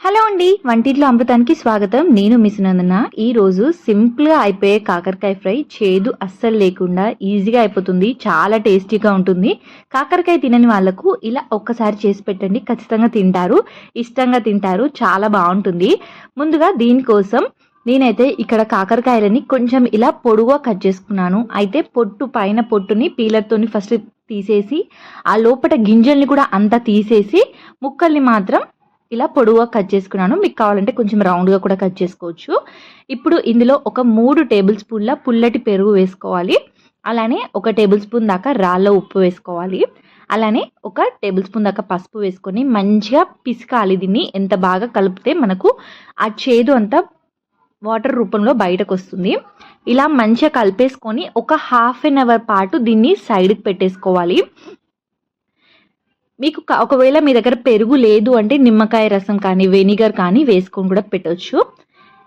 Hello అండి వంటింట్లో అమృతానికి స్వాగతం. నేను మిస్ నందన. ఈ రోజు సింపుల్గా అయిపోయే కాకరకాయ ఫ్రై చేదు అస్సలు లేకుండా ఈజీగా అయిపోతుంది. చాలా టేస్టీగా ఉంటుంది. కాకరకాయ తినని వాళ్ళకు ఇలా ఒక్కసారి చేసి పెట్టండి. ఖచ్చితంగా తింటారు. ఇష్టంగా తింటారు. చాలా బాగుంటుంది. ముందుగా దీనికోసం నేనైతే ఇక్కడ కాకరకాయలని కొంచెం ఇలా పొడుగా కట్ చేసుకున్నాను. అయితే పొట్టు పైన పొట్టుని పీలర్తోని ఫస్ట్ తీసేసి ఆ లోపల గింజల్ని కూడా అంతా తీసేసి ముక్కల్ని మాత్రం ఇలా పొడవుగా కట్ చేసుకున్నాను. మీకు కావాలంటే కొంచెం రౌండ్గా కూడా కట్ చేసుకోవచ్చు. ఇప్పుడు ఇందులో ఒక మూడు టేబుల్ స్పూన్ల పుల్లటి పెరుగు వేసుకోవాలి. అలానే ఒక టేబుల్ స్పూన్ దాకా రాళ్ళ ఉప్పు వేసుకోవాలి. అలానే ఒక టేబుల్ స్పూన్ దాకా పసుపు వేసుకొని మంచిగా పిసకాలి దీన్ని. ఎంత బాగా కలిపితే మనకు ఆ చేదు అంతా వాటర్ రూపంలో బయటకు వస్తుంది. ఇలా మంచిగా కలిపేసుకొని ఒక హాఫ్ అన్ అవర్ పాటు దీన్ని సైడ్కి పెట్టేసుకోవాలి. మీకు ఒకవేళ మీ దగ్గర పెరుగు లేదు అంటే నిమ్మకాయ రసం కానీ వెనిగర్ కానీ వేసుకొని కూడా పెట్టొచ్చు.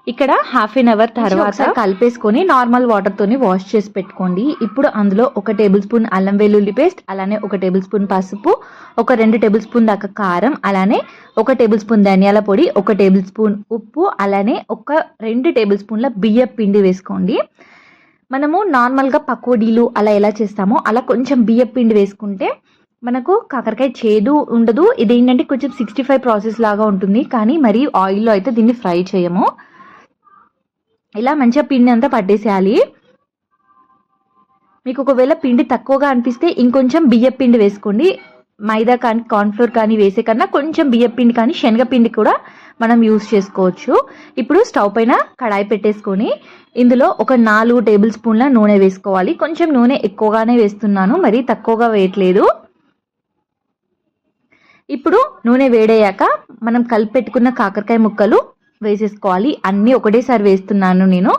ఇక్కడ హాఫ్ అన్ అవర్ తర్వాత కలిపేసుకొని నార్మల్ వాటర్ తోని వాష్ చేసి పెట్టుకోండి. ఇప్పుడు అందులో ఒక టేబుల్ స్పూన్ అల్లం వెల్లుల్లి పేస్ట్ అలానే ఒక టేబుల్ స్పూన్ పసుపు ఒక రెండు టేబుల్ స్పూన్ దాకా కారం అలానే ఒక టేబుల్ స్పూన్ ధనియాల పొడి ఒక టేబుల్ స్పూన్ ఉప్పు అలానే ఒక రెండు టేబుల్ స్పూన్ల బియ్య పిండి వేసుకోండి. మనము నార్మల్గా పకోడీలు అలా ఎలా చేస్తామో అలా కొంచెం బియ్య పిండి వేసుకుంటే మనకు కాకరకాయ చేదు ఉండదు. ఇది ఏంటంటే కొంచెం సిక్స్టీ ఫైవ్ ప్రాసెస్ లాగా ఉంటుంది. కానీ మరి ఆయిల్లో అయితే దీన్ని ఫ్రై చేయము. ఇలా మంచిగా పిండి అంతా పట్టేసేయాలి. మీకు ఒకవేళ పిండి తక్కువగా అనిపిస్తే ఇంకొంచెం బియ్య పిండి వేసుకోండి. మైదా కానీ కార్న్ఫ్లోర్ కానీ వేసే కన్నా కొంచెం బియ్య పిండి కానీ శనగపిండి కూడా మనం యూస్ చేసుకోవచ్చు. ఇప్పుడు స్టవ్ పైన కడాయి పెట్టేసుకొని ఇందులో ఒక నాలుగు టేబుల్ స్పూన్ల నూనె వేసుకోవాలి. కొంచెం నూనె ఎక్కువగానే వేస్తున్నాను. మరి తక్కువగా వేయట్లేదు. ఇప్పుడు నూనె వేడయ్యాక మనం కలిపి పెట్టుకున్న కాకరకాయ ముక్కలు వేసేసుకోవాలి. అన్నీ ఒకటేసారి వేస్తున్నాను నేను.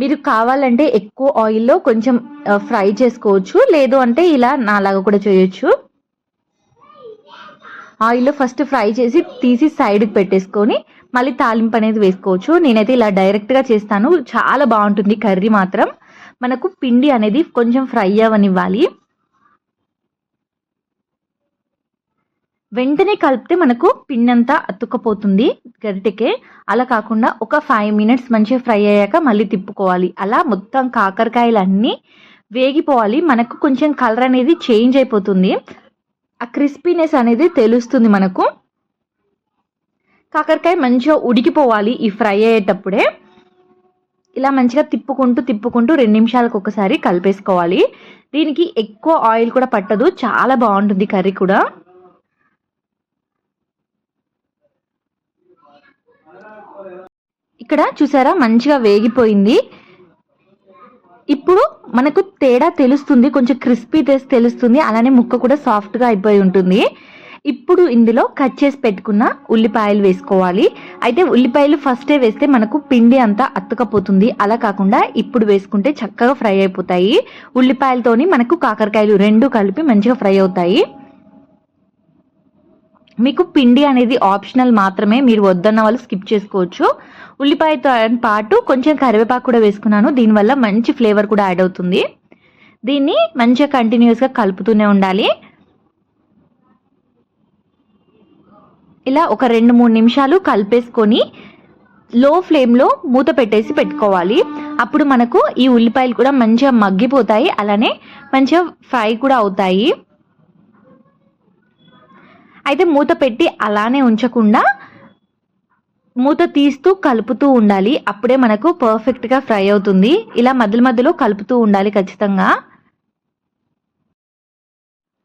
మీరు కావాలంటే ఎక్కువ ఆయిల్లో కొంచెం ఫ్రై చేసుకోవచ్చు. లేదు అంటే ఇలా నాలాగా కూడా చేయొచ్చు. ఆయిల్లో ఫస్ట్ ఫ్రై చేసి తీసి సైడ్కి పెట్టేసుకొని మళ్ళీ తాలింపు అనేది వేసుకోవచ్చు. నేనైతే ఇలా డైరెక్ట్గా చేస్తాను. చాలా బాగుంటుంది కర్రీ మాత్రం. మనకు పిండి అనేది కొంచెం ఫ్రై అవ్వనివ్వాలి. వెంటనే కలిపితే మనకు పిండి అతుక్కపోతుంది. గరిటెకే అలా కాకుండా ఒక ఫైవ్ మినిట్స్ మంచిగా ఫ్రై అయ్యాక మళ్ళీ తిప్పుకోవాలి. అలా మొత్తం కాకరకాయలు అన్నీ వేగిపోవాలి. మనకు కొంచెం కలర్ అనేది చేంజ్ అయిపోతుంది. ఆ క్రిస్పీనెస్ అనేది తెలుస్తుంది మనకు. కాకరకాయ మంచిగా ఉడికిపోవాలి ఈ ఫ్రై అయ్యేటప్పుడే. ఇలా మంచిగా తిప్పుకుంటూ తిప్పుకుంటూ రెండు నిమిషాలకు ఒకసారి కలిపేసుకోవాలి. దీనికి ఎక్కువ ఆయిల్ కూడా పట్టదు. చాలా బాగుంటుంది కర్రీ కూడా. ఇక్కడ చూసారా? మంచిగా వేగిపోయింది. ఇప్పుడు మనకు తేడా తెలుస్తుంది. కొంచెం క్రిస్పీ టేస్ట్ తెలుస్తుంది. అలానే ముక్క కూడా సాఫ్ట్గా అయిపోయి ఉంటుంది. ఇప్పుడు ఇందులో కట్ చేసి పెట్టుకున్న ఉల్లిపాయలు వేసుకోవాలి. అయితే ఉల్లిపాయలు ఫస్టే వేస్తే మనకు పిండి అంతా అతుకపోతుంది. అలా కాకుండా ఇప్పుడు వేసుకుంటే చక్కగా ఫ్రై అయిపోతాయి. ఉల్లిపాయలతోని మనకు కాకరకాయలు రెండు కలిపి మంచిగా ఫ్రై అవుతాయి. మీకు పిండి అనేది ఆప్షనల్ మాత్రమే. మీరు వద్దన్న వాళ్ళు స్కిప్ చేసుకోవచ్చు. ఉల్లిపాయతో పాటు కొంచెం కరివేపాకు కూడా వేసుకున్నాను. దీనివల్ల మంచి ఫ్లేవర్ కూడా యాడ్ అవుతుంది. దీన్ని మంచిగా కంటిన్యూస్గా కలుపుతూనే ఉండాలి. ఇలా ఒక రెండు మూడు నిమిషాలు కలిపేసుకొని లో ఫ్లేమ్లో మూత పెట్టేసి పెట్టుకోవాలి. అప్పుడు మనకు ఈ ఉల్లిపాయలు కూడా మంచిగా మగ్గిపోతాయి. అలానే మంచిగా ఫ్రై కూడా అవుతాయి. అయితే మూత పెట్టి అలానే ఉంచకుండా మూత తీస్తూ కలుపుతూ ఉండాలి. అప్పుడే మనకు పర్ఫెక్ట్గా ఫ్రై అవుతుంది. ఇలా మధ్యలో మధ్యలో కలుపుతూ ఉండాలి ఖచ్చితంగా.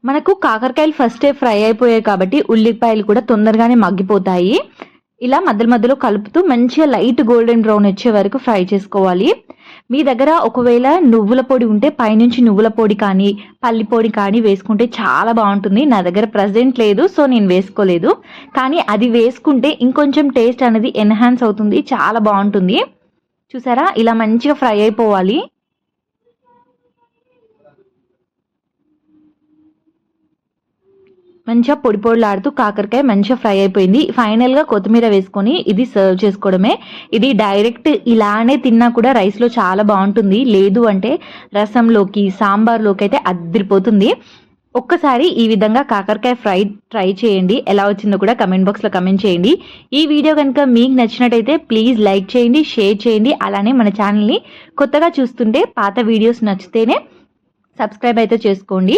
మనకు కాకరకాయలు ఫస్టే ఫ్రై అయిపోయాయి కాబట్టి ఉల్లిపాయలు కూడా తొందరగానే మగ్గిపోతాయి. ఇలా మధ్యలో మధ్యలో కలుపుతూ మంచిగా లైట్ గోల్డెన్ బ్రౌన్ వచ్చే వరకు ఫ్రై చేసుకోవాలి. మీ దగ్గర ఒకవేళ నువ్వుల పొడి ఉంటే పైనుంచి నువ్వుల పొడి కానీ పల్లి పొడి కానీ వేసుకుంటే చాలా బాగుంటుంది. నా దగ్గర ప్రజెంట్ లేదు సో నేను వేసుకోలేదు. కానీ అది వేసుకుంటే ఇంకొంచెం టేస్ట్ అనేది ఎన్హాన్స్ అవుతుంది చాలా బాగుంటుంది. చూసారా? ఇలా మంచిగా ఫ్రై అయిపోవాలి. మంచిగా పొడి పొడిలాడుతూ కాకరకాయ మంచిగా ఫ్రై అయిపోయింది. ఫైనల్గా కొత్తిమీర వేసుకొని ఇది సర్వ్ చేసుకోవడమే. ఇది డైరెక్ట్ ఇలానే తిన్నా కూడా రైస్లో చాలా బాగుంటుంది. లేదు అంటే రసంలోకి సాంబార్లోకి అయితే అదిరిపోతుంది. ఒక్కసారి ఈ విధంగా కాకరకాయ ఫ్రై ట్రై చేయండి. ఎలా వచ్చిందో కూడా కమెంట్ బాక్స్లో కమెంట్ చేయండి. ఈ వీడియో కనుక మీకు నచ్చినట్టయితే ప్లీజ్ లైక్ చేయండి షేర్ చేయండి. అలానే మన ఛానల్ని కొత్తగా చూస్తుంటే పాత వీడియోస్ నచ్చితేనే సబ్స్క్రైబ్ అయితే చేసుకోండి.